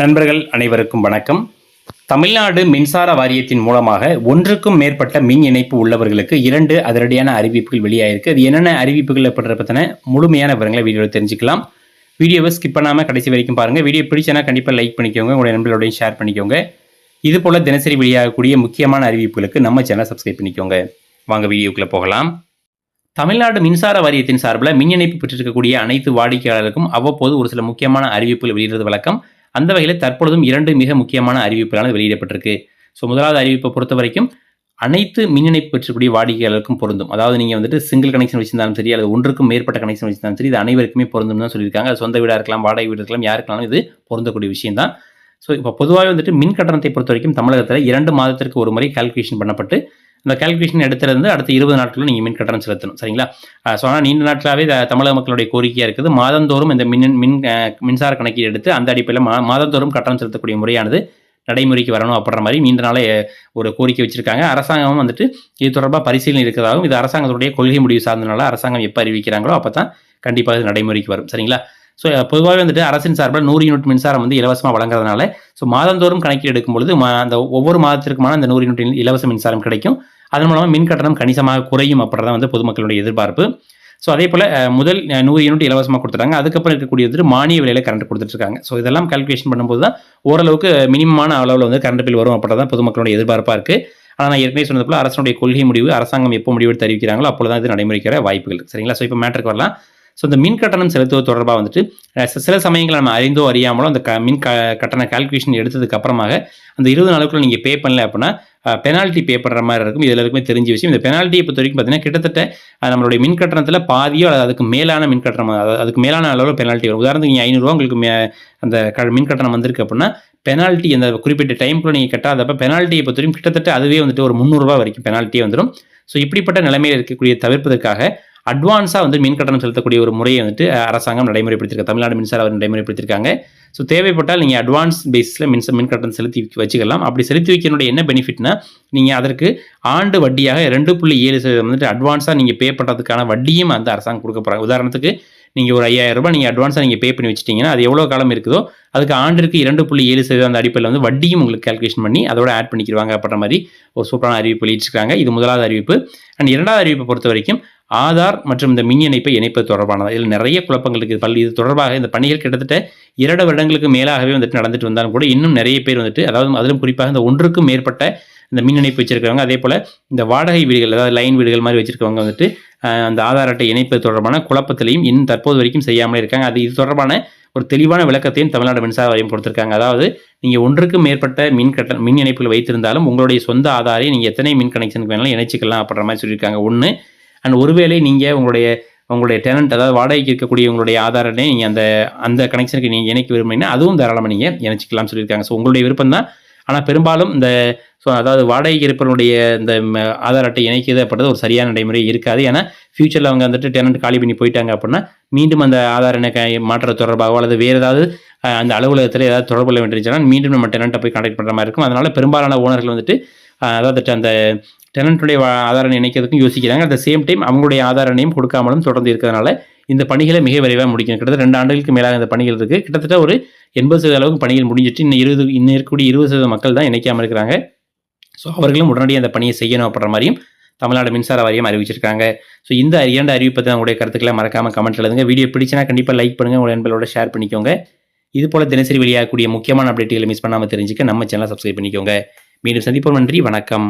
நண்பர்கள் அனைவருக்கும் வணக்கம். தமிழ்நாடு மின்சார வாரியத்தின் மூலமாக ஒன்றுக்கும் மேற்பட்ட மின் இணைப்பு உள்ளவர்களுக்கு இரண்டு அதிரடியான அறிவிப்புகள் வெளியாயிருக்கு. அது என்னென்ன அறிவிப்புகள் பற்றின முழுமையான விவரங்களை வீடியோவில் தெரிஞ்சுக்கலாம். வீடியோவை ஸ்கிப் பண்ணாமல் கடைசி வரைக்கும் பாருங்கள் வீடியோ பிடிச்சனா கண்டிப்பாக லைக் பண்ணிக்கோங்க. உங்களுடைய நண்பர்களோடையும் ஷேர் பண்ணிக்கோங்க. இது போல் தினசரி வெளியாகக்கூடிய முக்கியமான அறிவிப்புகளுக்கு நம்ம சேனலை சப்ஸ்கிரைப் பண்ணிக்கோங்க. வாங்க வீடியோக்குள்ளே போகலாம். தமிழ்நாடு மின்சார வாரியத்தின் சார்பில் மின் இணைப்பு பெற்றிருக்கக்கூடிய அனைத்து வாடிக்கையாளருக்கும் அவ்வப்போது ஒரு சில முக்கியமான அறிவிப்புகள் வெளியிடுறது வழக்கம். அந்த வகையில் தற்பொழுதும் இரண்டு மிக முக்கியமான அறிவிப்புகளானது வெளியிடப்பட்டிருக்கு. ஸோ முதலாவது அறிவிப்பை பொறுத்த வரைக்கும் அனைத்து மின் இணைப்பு பெற்றக்கூடிய வாடிக்கையாளருக்கும் பொருந்தும். அதாவது நீங்கள் வந்துட்டு சிங்கிள் கனெக்ஷன் வச்சிருந்தாலும் சரி அல்லது ஒன்றுக்கும் மேற்பட்ட கனெக்ஷன் வச்சிருந்தாலும் சரி இது அனைவருக்குமே பொருந்தும் தான் சொல்லியிருக்காங்க. அது சொந்த வீடாக இருக்கலாம் வாடகை வீடு இருக்கலாம் யாருக்கெல்லாம் இது பொருந்தக்கூடிய விஷயம் தான் ஸோ இப்போ பொதுவாகவே வந்துட்டு மின் கட்டணத்தை பொறுத்த வரைக்கும் தமிழகத்தில் இரண்டு மாதத்திற்கு ஒரு முறை கால்குலேஷன் பண்ணப்பட்டு இந்த கால்குலேஷன் எடுத்துலேருந்து அடுத்த இருபது நாட்களில் நீங்கள் மின் கட்டணம் செலுத்தணும். சரிங்களா? ஸோ ஆனால் நீண்ட நாட்களாகவே த- தமிழக மக்களுடைய கோரிக்கையாக இருக்குது. மாதந்தோறும் இந்த மின் மின் மின்சார கணக்கீடு எடுத்து அந்த அடிப்படையில் மா மாதந்தோறும் கட்டணம் செலுத்தக்கூடிய முறையானது நடைமுறைக்கு வரணும் அப்படின்ற மாதிரி நீண்ட நாளே ஒரு கோரிக்கை வச்சிருக்காங்க. அரசாங்கமும் வந்துட்டு இது தொடர்பாக பரிசீலனை இருக்கிறதாகவும் இது அரசாங்கத்துடைய கொள்கை முடிவு சார்ந்தனால அரசாங்கம் எப்போ அறிவிக்கிறாங்களோ அப்போ தான் கண்டிப்பாக இது நடைமுறைக்கு வரும். சரிங்களா? ஸோ பொதுவாகவே வந்துட்டு அரசின் சார்பில் நூறு யூனிட் மின்சாரம் வந்து இலவசமாக வழங்குறதுனால ஸோ மாதந்தோறும் கணக்கில் எடுக்கும் பொழுது அந்த ஒவ்வொரு மாதத்திற்குமான அந்த நூறு யூனிட் இலவச மின்சாரம் கிடைக்கும். அதன் மூலமாக மின் கட்டணம் கணிசமாக குறையும் அப்படிதான் வந்து பொதுமக்களுடைய எதிர்பார்ப்பு. ஸோ அதே போல் முதல் நூறு யூனிட் இலவசமாக கொடுத்துட்டாங்க. அதுக்கப்புறம் இருக்கக்கூடிய வந்துட்டு மானிய விலையில் கரண்ட் கொடுத்துட்ருக்காங்க. ஸோ இதெல்லாம் கால்குலேஷன் பண்ணும்போது தான் ஓரளவுக்கு மினிமமான அளவில் வந்து கரண்ட் பில் வரும் அப்படின்றத பொதுமக்களுடைய எதிர்பார்ப்பாக இருக்குது ஆனால் நான் ஏற்கனவே சொன்னது போல அரசனுடைய கொள்கை முடிவு அரசாங்கம் எப்போ முடிவு எடுத்து அறிவிக்கிறாங்களோ அப்பொழுது தான் இது நடைமுறைக்கிற வாய்ப்புகள். சரிங்களா? ஸோ இப்போ மேட்டருக்கு வரலாம். ஸோ இந்த மின் கட்டணம் செலுத்துவது தொடர்பாக வந்துட்டு சில சமயங்கள் நம்ம அறிந்தோ அறியாமலோ அந்த க மின் க கட்டண கால்குலேஷன் எடுத்ததுக்கு அப்புறமாக அந்த இருபது நாளுக்குள்ள நீங்கள் பே பண்ணல அப்படின்னா பெனால்ட்டி பே பண்ணுற மாதிரி இருக்கும். இது எல்லாருக்குமே தெரிஞ்ச விஷயம். இந்த பெனால்ட்டியை பொறுத்த வரைக்கும் பார்த்தீங்கன்னா கிட்டத்தட்ட நம்மளுடைய மின் கட்டணத்தில் பாதியோ அல்லது அதுக்கு மேலான மின் கட்டணம் அதாவது அதுக்கு மேலான அளவில் பெனால்ட்டி வரும். உதாரணத்துக்கு நீங்கள் ஐநூறுரூவா உங்களுக்கு மே அந்த க மின் கட்டணம் வந்திருக்கு அப்படின்னா பெனால்ட்டி அந்த குறிப்பிட்ட டைம்குள்ளே நீங்கள் கட்டாதப்ப பெனால்ட்டியை பொறுத்த வரைக்கும் கிட்டத்தட்ட அதுவே வந்துட்டு ஒரு முந்நூறுரூவா வரைக்கும் பெனால்ட்டியே வந்துடும் ஸோ இப்படிப்பட்ட நிலைமையில் இருக்கக்கூடிய தவிர்ப்பதற்காக அட்வான்ஸாக வந்து மின் கட்டணம் செலுத்தக்கூடிய ஒரு முறையை வந்துட்டு அரசாங்கம் நடைமுறைப்படுத்திருக்காங்க தமிழ்நாடு மின்சார அவர் நடைமுறைப்படுத்தியிருக்காங்க. ஸோ தேவைப்பட்டால் நீங்கள் அட்வான்ஸ் பேஸில் மின்ச மின் கட்டணம் செலுத்தி வச்சுக்கலாம். அப்படி செலுத்தி வைக்கிறனுடைய என்ன பெனிஃபிட்னா நீங்கள் அதற்கு ஆண்டு வட்டியாக ரெண்டு புள்ளி ஏழு சதவீதம் வந்துட்டு அட்வான்ஸாக நீங்கள் பே பண்ணுறதுக்கான வட்டியும் அந்த அரசாங்கம் கொடுக்க போகிறாங்க உதாரணத்துக்கு நீங்கள் ஒரு ஐயாயிரம் ரூபாய் நீங்கள் அட்வான்ஸாக நீங்கள் பே பண்ணி வச்சிட்டிங்கன்னா அது எவ்வளோ காலம் இருக்குதோ அதுக்கு ஆண்டிற்கு இரண்டு புள்ளி ஏழு சதவீதம் அந்த அடிப்படையில் வந்து வட்டியும் உங்களுக்கு கால்குலேஷன் பண்ணி அதோட ஆட் பண்ணிக்கிடுவாங்க அப்படின்ற மாதிரி ஒரு சூப்பரான அறிவிப்பு வெளியிட்டிருக்காங்க. இது முதலாவது அறிவிப்பு. அண்ட் இரண்டாவது அறிவிப்பை பொறுத்த வரைக்கும் ஆதார் மற்றும் இந்த மின் இணைப்பை இணைப்பது தொடர்பானது. இதில் நிறைய குழப்பங்கள் இருக்குது. பள்ளி இது தொடர்பாக இந்த பணிகள் கிட்டத்தட்ட இரண்டு வருடங்களுக்கு மேலாகவே வந்துட்டு நடந்துட்டு வந்தாலும் கூட இன்னும் நிறைய பேர் வந்துட்டு அதாவது அதிலும் குறிப்பாக இந்த ஒன்றுக்கும் மேற்பட்ட இந்த மின் இணைப்பு வச்சிருக்கிறவங்க அதே போல் இந்த வாடகை வீடுகள் அதாவது லைன் வீடுகள் மாதிரி வச்சிருக்கவங்க வந்துட்டு அந்த ஆதார் அட்டை இணைப்பது தொடர்பான குழப்பத்திலையும் இன்னும் தற்போது வரைக்கும் செய்யாமலே இருக்காங்க. அது இது தொடர்பான ஒரு தெளிவான விளக்கத்தையும் தமிழ்நாடு மின்சார வாரியம் கொடுத்துருக்காங்க. அதாவது நீங்கள் ஒன்றுக்கும் மேற்பட்ட மின் கட்ட மின் இணைப்புகள் வைத்திருந்தாலும் உங்களுடைய சொந்த ஆதாரை நீங்கள் எத்தனை மின் கனெக்ஷனுக்கு வேணாலும் இணைச்சிக்கலாம் அப்படின்ற மாதிரி சொல்லியிருக்காங்க. ஒன்று அண்ட் ஒருவேளை நீங்கள் உங்களுடைய உங்களுடைய டெனண்ட் அதாவது வாடகைக்கு இருக்கக்கூடிய உங்களுடைய ஆதார் நீங்கள் அந்த அந்த கனெக்ஷனுக்கு நீங்கள் இணைக்க விரும்பினீங்கன்னா அதுவும் தாராளமாக நீங்கள் இணைச்சிக்கலாம்னு சொல்லியிருக்காங்க. ஸோ உங்களுடைய விருப்பம் தான். ஆனால் பெரும்பாலும் இந்த ஸோ அதாவது வாடகைக்கு இருப்பவருடைய இந்த ஆதார் அட்டை இணைக்கிறது அப்படின்றது ஒரு சரியான நடைமுறை இருக்காது. ஏன்னா ஃபியூச்சரில் அவங்க வந்துட்டு டெனண்ட் காலி பண்ணி போயிட்டாங்க அப்படின்னா மீண்டும் அந்த ஆதார் எண்ணை க- தொடர்பாகவோ அல்லது வேறு ஏதாவது அந்த அலுவலகத்தில் ஏதாவது தொடர்பு கொள்ள வேண்டியிருந்துச்சுன்னா மீண்டும் நம்ம டெனண்ட்டை போய் கான்டாக்ட் பண்ணுற மாதிரி இருக்கும். அதனால பெரும்பாலான ஓனர்கள் வந்துட்டு அதாவது அந்த டெனண்ட்டுடைய ஆதார இணைக்கிறதுக்கும் யோசிக்கிறாங்க. அட் சேம் டைம் அவங்களுடைய ஆதார எண்ணையும் கொடுக்காமலும் தொடர்ந்து இருக்கிறதுனால இந்த பணிகளை மிக விரைவாக முடிக்கணும். கிட்டத்தட்ட ரெண்டு ஆண்டுகளுக்கு மேலாக இந்த பணிகள் இருக்குது கிட்டத்தட்ட ஒரு எண்பது சதவீத அளவுக்கு பணிகள் முடிஞ்சிட்டு இன்னும் இருபது இன்னும் இருக்கக்கூடிய இருபது சதவீத மக்கள் தான் இணைக்காமல் இருக்கிறாங்க. ஸோ அவர்களும் உடனடியாக அந்த பணியை செய்யணும் அப்படின்ற மாதிரியும் தமிழ்நாடு மின்சார வாரியம் அறிவிச்சிருக்காங்க. ஸோ இந்த இரண்டு அறிவிப்பை தான் உங்களுடைய கருத்துக்களை மறக்காமல் கமெண்ட் எழுதுங்க. வீடியோ பிடிச்சினா கண்டிப்பாக லைக் பண்ணுங்கள் உங்கள் நண்பர்களோட ஷேர் பண்ணிக்கோங்க. இது போல் தினசரி வெளியாகக்கூடிய முக்கியமான அப்டேட்டுகளை மிஸ் பண்ணாமல் தெரிஞ்சுக்க நம்ம சேனலை சப்ஸ்கிரைப் பண்ணிக்கோங்க. மீண்டும் சந்திப்போம். நன்றி. வணக்கம்.